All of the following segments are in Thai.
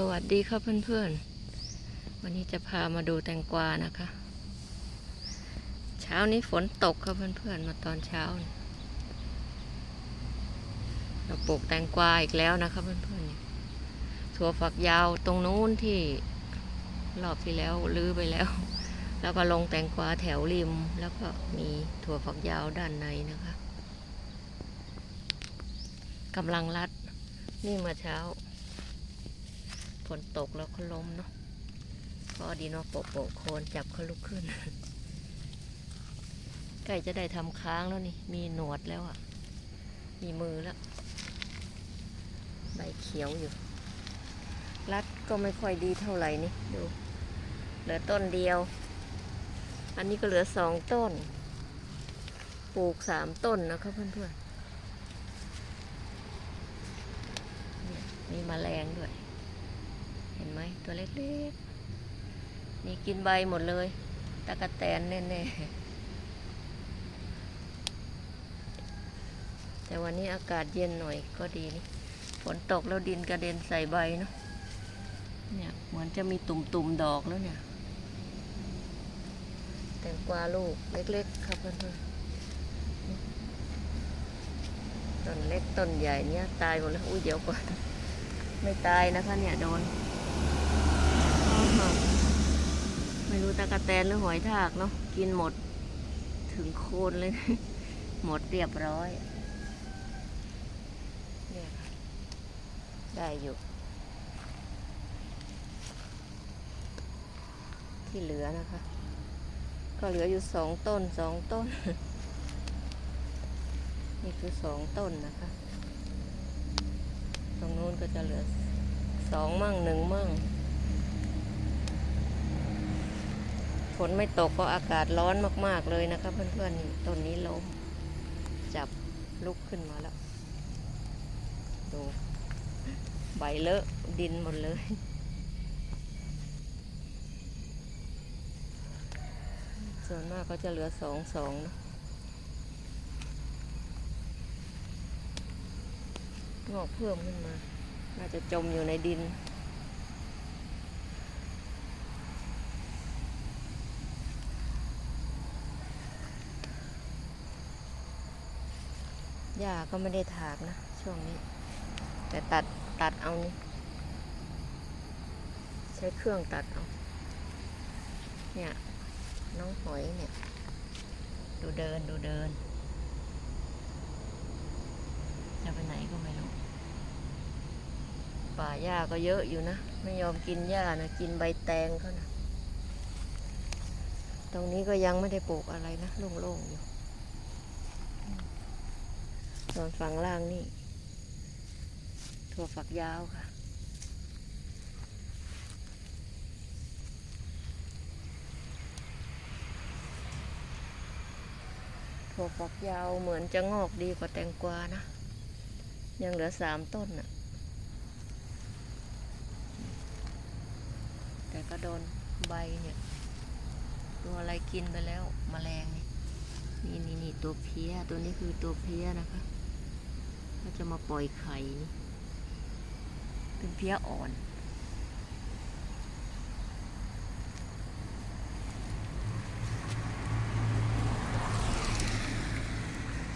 สวัสดีครับเพื่อนๆ วันนี้จะพามาดูแตงกวานะคะ เช้านี้ฝนตกครับเพื่อนๆ มาตอนเช้า เราปลูกแตงกวาอีกแล้วนะครับเพื่อนๆถั่วฝักยาวตรงนู้นที่รอบที่แล้วลื้อไปแล้ว แล้วก็ลงแตงกวาแถวริม แล้วก็มีถั่วฝักยาวด้านในนะคะกำลังรัดนี่มื่อเช้า ฝนตกแล้วเขาล้มเนาะก็ดีเนาะโปะโปะโคนจับเขาลุกขึ้น ใกล้จะได้ทำค้างแล้วนี่ มีหนวดแล้วอะ่ะ มีมือแล้ว ใบเขียวอยู่ รัดก็ไม่ค่อยดีเท่าไหร่นี่ ดู เหลือต้นเดียว อันนี้ก็เหลือสองต้น ปลูกสามต้นนะครับเพื่อนๆนี่มีแมลงด้วย เห็นไหมตัวเล็กๆนี่กินใบหมดเลยตะกะแตนแน่ๆแต่วันนี้อากาศเย็นหน่อยก็ดีนี่ฝนตกแล้วดินกระเด็นใส่ใบเนาะเนี่ยเหมือนจะมีตุ่มๆดอกแล้วเนี่ยแตงกวาลูกเล็กๆครับเพื่อนๆต้นเล็กต้นใหญ่เนี่ยตายหมดแล้วอุ้ยเดี๋ยวก่อนไม่ตายนะคะเนี่ยโดน ไม่รู้ตะกะแตนหรือหอยทากเนาะกินหมด ถึงโคนเลย หมดเรียบร้อยเนี่ยค่ะได้อยู่ ที่เหลือนะคะ ก็เหลืออยู่สองต้นสองต้น นี่คือสองต้นนะคะ ตรงนู้นก็จะเหลือสองมั่งหนึ่งมั่ง ฝนไม่ตกก็อากาศร้อนมาก ๆ เลยนะคะเพื่อนๆนี่ต้นนี้ล้มจับลุกขึ้นมาแล้ว ดูใบเลอะดินหมดเลยส่วนมากก็จะเหลือสองสองเนะงอกเพิ่มขึ้นมา น่าจะจมอยู่ในดิน หญ้าก็ไม่ได้ถากนะ ช่วงนี้ แต่ตัดตัดเอานี่ใช้เครื่องตัดเอา เนี่ย น้องหอยเนี่ย ดูเดินดูเดิน จะไปไหนก็ไม่รู้ ป่าหญ้าก็เยอะอยู่นะ ไม่ยอมกินหญ้านะ กินใบแตงเขานะ ตรงนี้ก็ยังไม่ได้ปลูกอะไรนะ โล่งๆอยู่ ส่วนฝั่งล่างนี่ ถั่วฝักยาวค่ะ ถั่วฝักยาวเหมือนจะงอกดีกว่าแตงกวานะ ยังเหลือสามต้นน่ะ แต่ก็โดนใบเนี่ยตัวอะไรกินไปแล้วมแมลงนี่นี่นี่นี่ตัวเพี้ยตัวนี้คือตัวเพี้ยนะคะ ก็จะมาปล่อยไข่เป็นเพี้ยอ่อน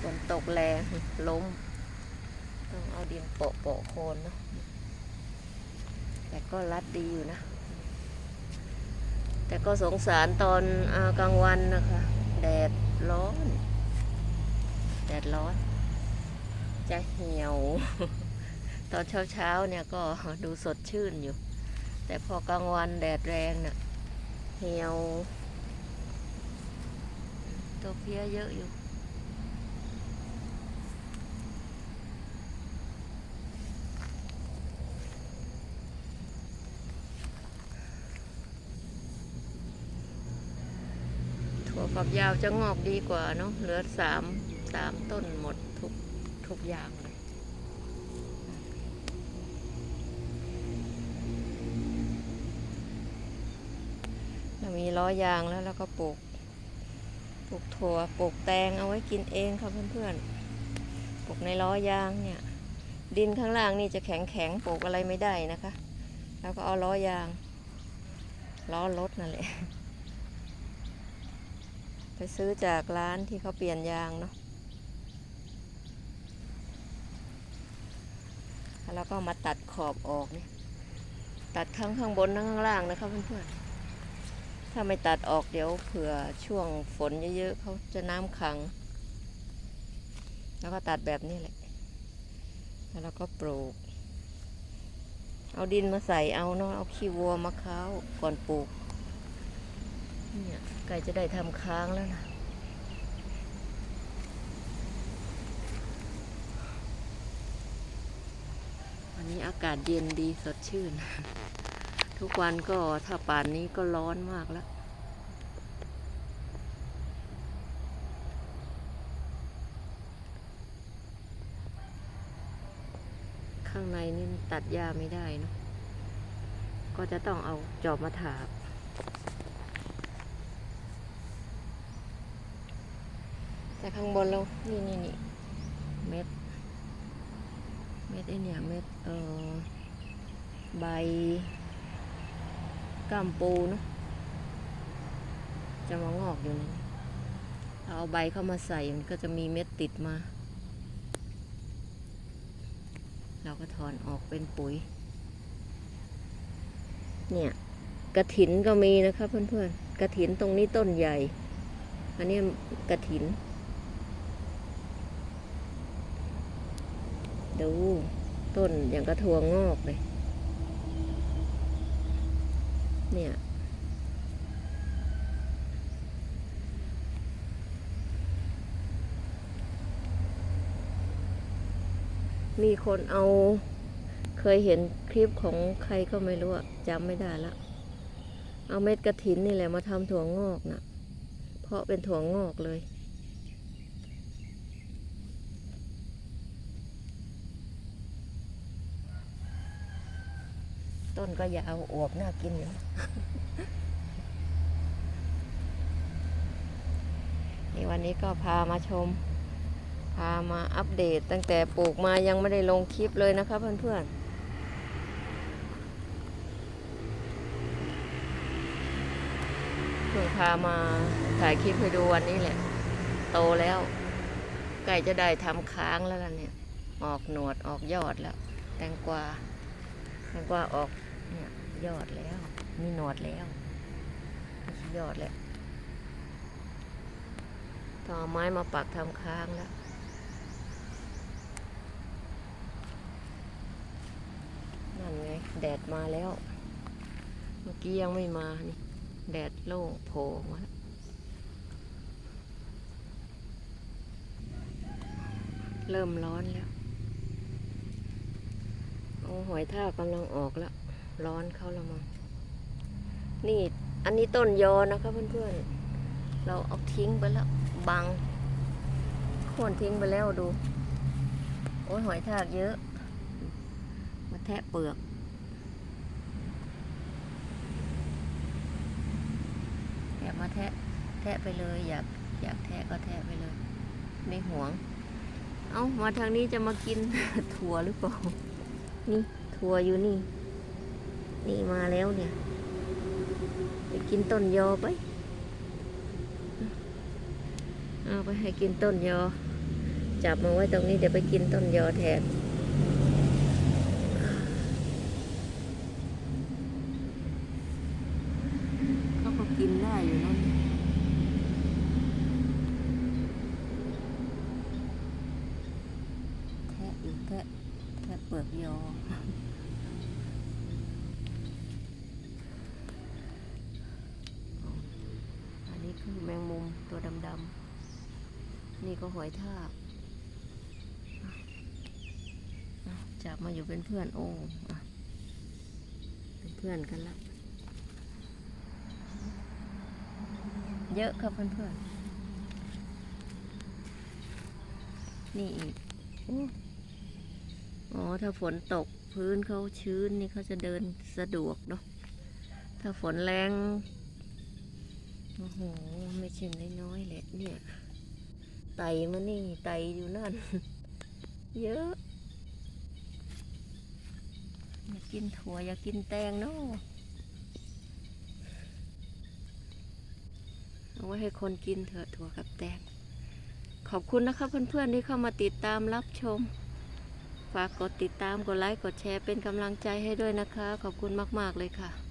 ฝนตกแรงล้ม ต้องเอาดินโปะโปะโคนเนาะแต่ก็รัดดีอยู่นะ แต่ก็สงสารตอนอากลางวันนะคะ แดดร้อน แดดร้อน จะเหี่ยว ตอนเช้าๆเนี่ยก็ดูสดชื่นอยู่ แต่พอกลางวันแดดแรงเนี่ยเหี่ยวตัวเพี้ยเยอะอยู่ถั่วฝักยาวจะงอกดีกว่าเนาะเหลือสามสามต้นหมด ทุกอย่างเลยเรามีล้อยางแล้วแล้วก็ปลูก ปลูกถั่ว ปลูกแตงเอาไว้กินเองค่ะเพื่อนๆ ปลูกในล้อยางเนี่ย ดินข้างล่างนี่จะแข็งแข็งๆปลูกอะไรไม่ได้นะคะ แล้วก็เอาล้อยาง ล้อรถนั่นแหละ ไปซื้อจากร้านที่เขาเปลี่ยนยางเนาะ แล้วก็มาตัดขอบออกนี่ตัดข้งข้างบนทั้งข้างล่างนะครับเพื่อนๆ ถ้าไม่ตัดออกเดี๋ยวเผื่อช่วงฝนเยอะๆเขาจะน้ำขัง แล้วก็ตัดแบบนี้แหละ แล้วเราก็ปลูก เอาดินมาใส่เอาเนาะเอาขี้วัวมาค้าวก่อนปลูก เนี่ยใกล้จะได้ทำค้างแล้วนะ นี้อากาศเย็นดีสดชื่น ทุกวันก็ถ้าป่านนี้ก็ร้อนมากแล้ว ข้างในนี่ตัดหญ้าไม่ได้เนอะก็จะต้องเอาจอบมาถากแต่ข้างบนเรานี่นี่นี่เม็ด เม็ดไอเนี่ย เม็ด ใบก้ามปูเนอะจะมางอกอยู่นนี้เอาใบเข้ามาใส่มันก็จะมีเม็ดติดมา เราก็ถอนออกเป็นปุ๋ย เนี่ยกระถินก็มีนะคะเพื่อนๆกระถินตรงนี้ต้นใหญ่ อันนี้กระถิน ดู ต้นอย่างกระถั่วงงอกเลย เนี่ยมีคนเอาเคยเห็นคลิปของใครก็ไม่รู้จำไม่ได้ละ เอาเม็ดกระถินนี่แหละมาทำถั่วงอกนะเพราะเป็นถั่วงอกเลย ต้นก็ยาวอวบน่ากินอยู่นี่วันนี้ก็พามาชม พามาอัปเดต ตั้งแต่ปลูกมายังไม่ได้ลงคลิปเลยนะคะเพื่อนๆเพิ่งพามาถ่ายคลิปให้ดูวันนี้แหละ โตแล้วใกล้จะได้ทำค้างแล้วล่ะเนี่ย ออกหนวดออกยอดแล้ว แตงกวาแตงกวาออก เนี่ยยอดแล้ว มีหนวดแล้วยอดแล้วต้อไม้มาปักทำค้างแล้วนั่นไงแดดมาแล้ว เมื่อกี้ยังไม่มานี่แดดโล่งโผล่มาเริ่มร้อนแล้ว โอ้หอยทากกำลังออกแล้ว ร้อนเข้าละมั้งนี่อันนี้ต้นยอนะคะเพื่อนๆ เราเอาทิ้งไปแล้วบังโค่นทิ้งไปแล้วดู โอ้ยหอยทากเยอะ มาแทะเปลือก แทะมาแทะแทะไปเลยอยากอยากแทะก็แทะไปเลย ไม่หวง เอามาทางนี้จะมากินถั่วหรือเปล่า นี่ถั่วอยู่นี่ นี่มาแล้วเนี่ย ไปกินต้นยอไป เอาไปให้กินต้นยอ จับมาไว้ตรงนี้เดี๋ยวไปกินต้นยอแทนเขาก็กินได้อยู่นั่นแทะอยู่แทะแทะเปลือกยอ อันนี้คือแมตัวดำๆ นี่ก็หอยทากอะอะจับมาอยู่เป็นเพื่อนโอ้เป็นเพื่อนกันละ เยอะครับเพื่อนๆ นี่อีกอู้อ๋อ ถ้าฝนตกพื้นเขาชื้นนี่เขาจะเดินสะดวกเนาะ ถ้าฝนแรง โอ้โห ไม่ใช่น้อยๆแหละเนี่ย ไตมานี่ไตอยู่นั่น เยอะไม่ใกินถั่วอยากกินแตงเนาะเอาไว้ให้คนกินเถอะถั่วกับแตง ขอบคุณนะคะเพื่อนๆที่เข้ามาติดตามรับชม ฝากกดติดตามกดไลค์กดแชร์เป็นกำลังใจให้ด้วยนะคะ ขอบคุณมากๆเลยค่ะ